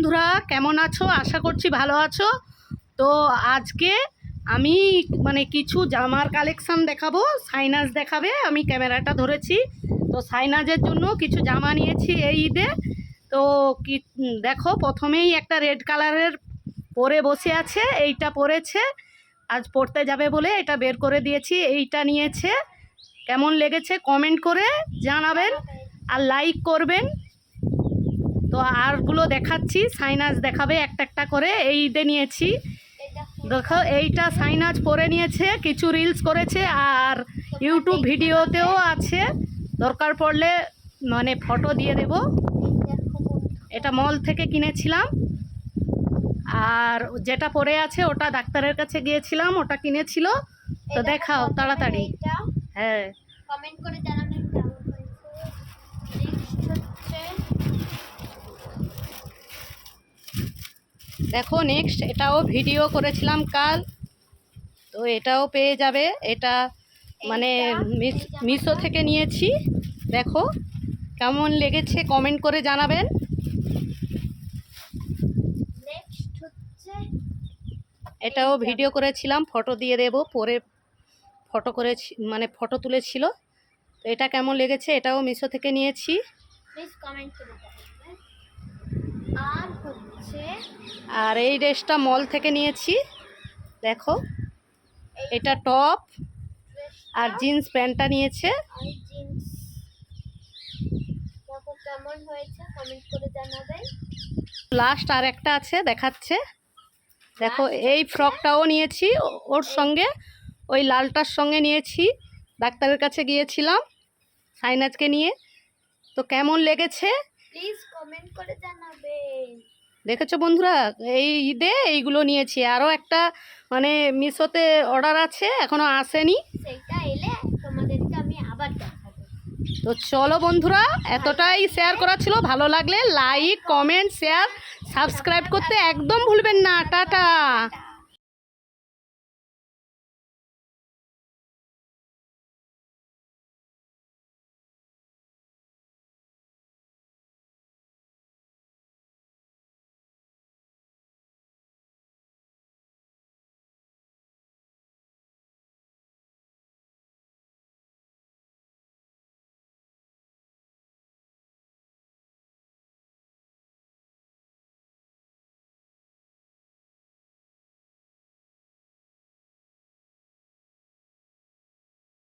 বন্ধুরা, কেমন আছো? আশা করছি ভালো আছো। তো আজকে আমি মানে কিছু জামার কালেকশান দেখাবো সাইনাজ দেখাবে, আমি ক্যামেরাটা ধরেছি। তো সাইনাজের জন্য কিছু জামা নিয়েছি এই ঈদে। তো কি, দেখো, প্রথমেই একটা রেড কালারের পরে বসে আছে, এইটা পরেছে। আজ পড়তে যাবে বলে এটা বের করে দিয়েছি, এইটা নিয়েছে। কেমন লেগেছে কমেন্ট করে জানাবেন। আর লাইক করবেন। তো আরগুলো দেখাচ্ছি সাইনাজ দেখাবে একটা একটা করে এই ঈদে নিয়েছি। দেখো এইটা সাইনাজ পরে নিয়েছে কিছু রিলস করেছে আর ইউটিউব ভিডিওতেও আছে। দরকার পড়লে মানে ফটো দিয়ে দেব। এটা মল থেকে কিনেছিলাম। আর যেটা পরে আছে ওটা ডাক্তারের কাছে গিয়েছিলাম ওটা কিনেছিল। তো দেখাও তাড়াতাড়ি। হ্যাঁ। কমেন্ট করে জানাবেন কেমন হয়েছে নেক্সট হচ্ছে দেখো নেক্সট এটাও ভিডিও করেছিলাম কাল। তো এটাও পেয়ে যাবে। এটা মানে মিস- মিশো থেকে নিয়েছি। দেখো কেমন লেগেছে কমেন্ট করে জানাবেন। এটাও ভিডিও করেছিলাম ফটো দিয়ে দেব পরে ফটো করেছি মানে ফটো তুলেছিল। তো এটা কেমন লেগেছে এটাও মিশো থেকে নিয়েছি। প্লিজ কমেন্ট করে আর হচ্ছে আর এই ড্রেসটা মল থেকে নিয়েছি। দেখো এটা টপ আর জিন্স প্যান্টটা নিয়েছে। আর জিন্স। দেখো কেমন হয়েছে কমেন্ট করে জানাবেন। লাস্ট আর একটা আছে দেখাচ্ছে। দেখো এই ফ্রকটাও নিয়েছি ওর সঙ্গে। ওই লালটার সঙ্গে নিয়েছি। ডাক্তারের কাছে গিয়েছিলাম সাইনাজকে নিয়ে। তো কেমন লেগেছে? প্লিজ কমেন্ট করে জানাবেন দেখেছ বন্ধুরা? এই ঈদে এইগুলো নিয়েছি। আরও একটা মানে মিশোতে অর্ডার আছে এখনও আসেনি। সেইটা এলে তোমাদেরকে আমি আবার দেখাবো। তো চলো বন্ধুরা এতটাই শেয়ার করা ছিল। ভালো লাগলে লাইক কমেন্ট শেয়ার সাবস্ক্রাইব করতে একদম ভুলবেন না। টাটা।